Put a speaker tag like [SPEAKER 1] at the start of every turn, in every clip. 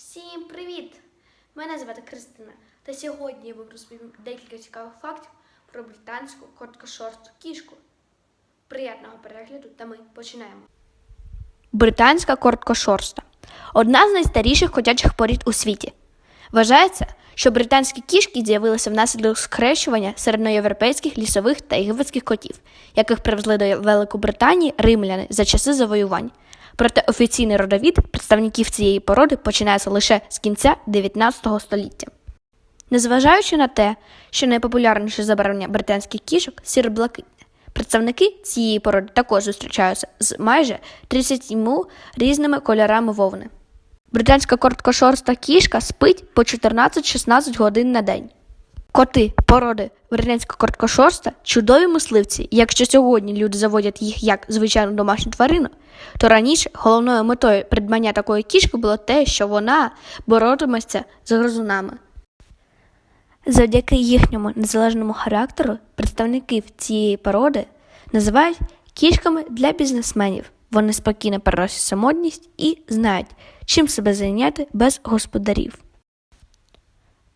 [SPEAKER 1] Всім привіт! Мене звати Кристина. Та сьогодні я вам розповім декілька цікавих фактів про британську короткошорсту кішку. Приятного перегляду та ми починаємо. Британська короткошорста одна з найстаріших котячих порід у світі. Вважається, що британські кішки з'явилися внаслідок скрещування середньоєвропейських лісових та єгипетських котів, яких привезли до Великобританії римляни за часи завоювань. Проте офіційний родовід представників цієї породи починається лише з кінця 19 століття. Незважаючи на те, що найпопулярніше забарвлення британських кішок сіро-блакитне, представники цієї породи також зустрічаються з майже 37 різними кольорами вовни. Британська короткошорста кішка спить по 14-16 годин на день. Коти породи британська короткошорста чудові мисливці. Якщо сьогодні люди заводять їх як звичайну домашню тварину, то раніше головною метою придбання такої кішки було те, що вона боротиметься з гризунами. Завдяки їхньому незалежному характеру представників цієї породи називають кішками для бізнесменів. Вони спокійно переносять самотність і знають, чим себе зайняти без господарів.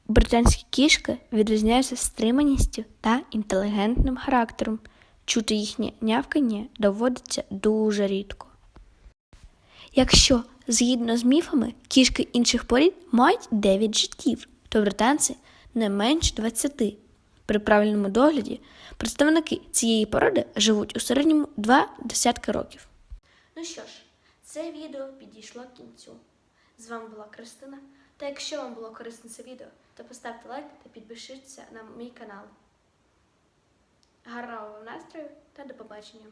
[SPEAKER 1] Британські кішки відрізняються стриманістю та інтелігентним характером. Чути їхнє нявкання доводиться дуже рідко. Якщо, згідно з міфами, кішки інших порід мають 9 життів, то британці не менш 20. При правильному догляді представники цієї породи живуть у середньому 2 десятки років. Ну що ж, це відео підійшло кінцю. З вами була Кристина. Та якщо вам було корисне це відео, то поставте лайк та підпишіться на мій канал. Гарного вам настрою та до побачення!